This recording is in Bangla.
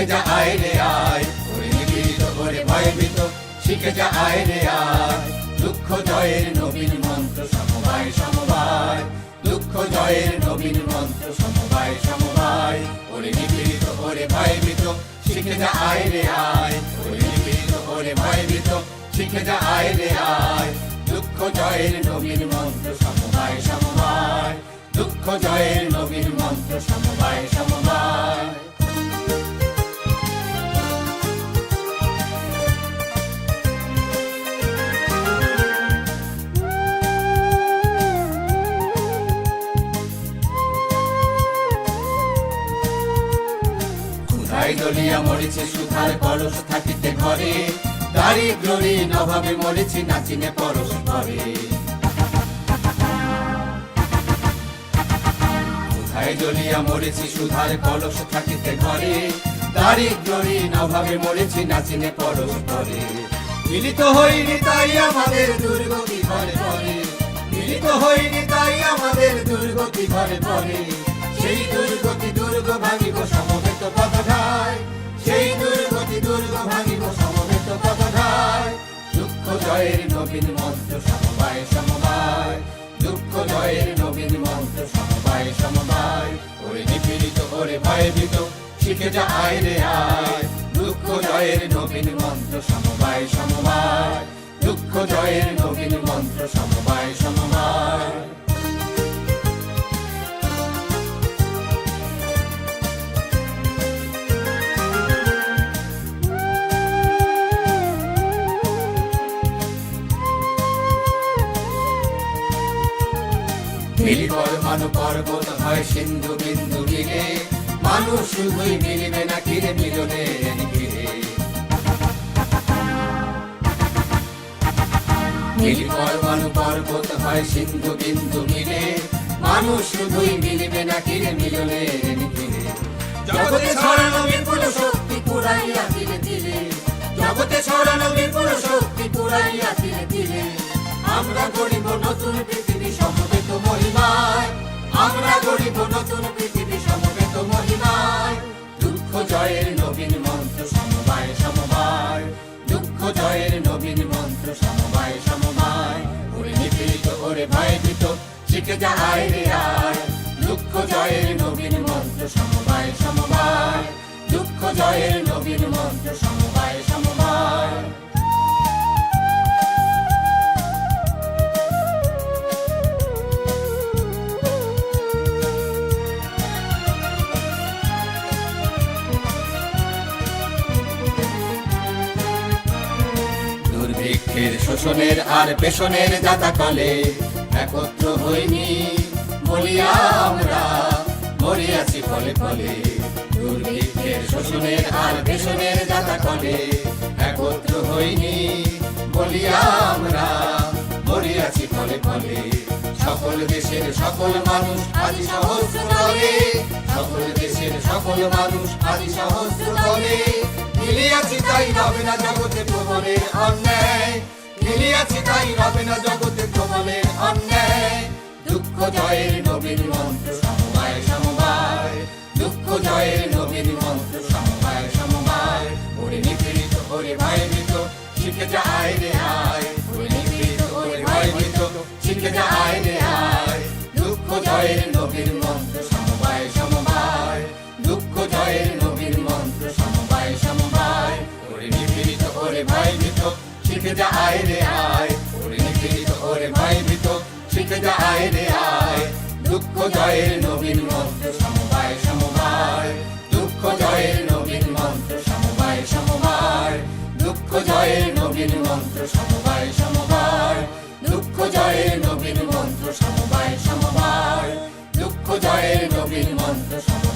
শিখে যা, আয় রে আয়। ওরে ভয়ভীত, শিখে যা, আয় রে আয়। দুঃখ জয়ের নবীন মন্ত্র সমবায় সমবায়। দুঃখ জয়ের নবীন মন্ত্র সমবায় সমবায়। ওরে নিপীড়িত, ওরে ভয়ভীত, শিখে যা, আয় রে আয়। ওরে নিপীড়িত, ওরে ভয়ভীত, শিখে যা, আয় রে আয়। দুঃখ জয়ের নবীন মন্ত্র সমবায় সমবায়। দুঃখ জয়ের নবীন মন্ত্র সমবায় সমবায়। দলিয়া মরেছে, সুধার কলস থাকিতে ঘরে। দারিদ্র অভাবে মরেছে, নাচিনে পরশ করে ক্ষুধায় জ্বলিয়া মরেছি, সুধার কলস থাকিতে ঘরে? দারিদ্র অভাবে মরেছি, নাচিনে পরশ করে মিলিত হইনি তাই আমাদের দুর্গতি ঘরে পরে? মিলিত হইনি তাই আমাদের দুর্গতি ঘরে পরে? সেই দুর্গতি দুর্গ ভাঙিব সমবেত ভাঙিব সমবেত পথঘায় দুঃখ জয়ের নবীন মন্ত্র সমবায় সমবায়। দুঃখ জয়ের নবীন মন্ত্র সমবায় সমবায়। ওরে নিপীড়িত, ওরে ভয়ভীত শিখে যা আয় রে আয়। দুঃখ জয়ের নবীন মন্ত্র সমবায় সমবায়। দুঃখ জয়ের নবীন মন্ত্র সমবায় সমবায়। পরমাণু পর্বত হয় সিন্ধু বিন্দু মিলে মানুষ শুধুই মিলিবে না কিরে মিলনে ঘিরে মিলি পরমাণু পর্বত হয় সিন্ধু বিন্দু মিলে মানুষ শুধুই মিলিবে না কিরে মিলনে ঘিরে জগতে ছড়ানো বিপুল শক্তি পুরাইয়া জগতে ছড়ানো বিপুল শক্তি পুরাইয়া আমরা গরিব নতুন জয়ের নবীন মন্ত্র সমবায় সমবায়। ওরে নিপীড়িত, ওরে ভয়ভীত শিখে যা আয় রে আয় দুঃখ জয়ের দুর্ভিক্ষের শোষণের আর পেশনের যাতা কলে একত্র হইনি বলিয়া আমরা, মরিয়াছি ফলে ফলে। দুর্ভিক্ষের শোষণের আর পেশনের যাতা কলে একত্র হইনি বলিয়া আমরা, মরিয়াছি ফলে ফলে। সকল দেশের সকল মানুষ আজি সহস্র সকল দেশের সকল মানুষ আজি সহস্র মিলিয়াছি তাই রবে না জগতে প্রবলের অন্যায়। মিলিয়াছি তাই রবে না জগতে প্রবলের অন্যায়। দুঃখ জয়ের নবীন মন্ত্র সমবায় সমবায়। দুঃখ জয়ের নবীন মন্ত্র সমবায় সমবায়। ওরে নিপীড়িত, ওরে ভয়ভীত শিখে যা আয় রে আয়। ওরে নিপীড়িত, ওরে ভয়ভীত শিখে যা আয় রে আয়। দুঃখ জয়ের নবীন মন্ত্র শিখে যা, আয় রে আয়। ওরে নিপীড়িত, ওরে ভয়ভীত, শিখে যা, আয় রে আয়। দুঃখ জয়ের নবীন মন্ত্র, সমবায় সমবায়। দুঃখ জয়ের নবীন মন্ত্র, সমবায় সমবায়। দুঃখ জয়ের নবীন মন্ত্র, সমবায় সমবায়। দুঃখ জয়ের নবীন মন্ত্র, সমবায় সমবায়। দুঃখ জয়ের নবীন মন্ত্র, সমবায়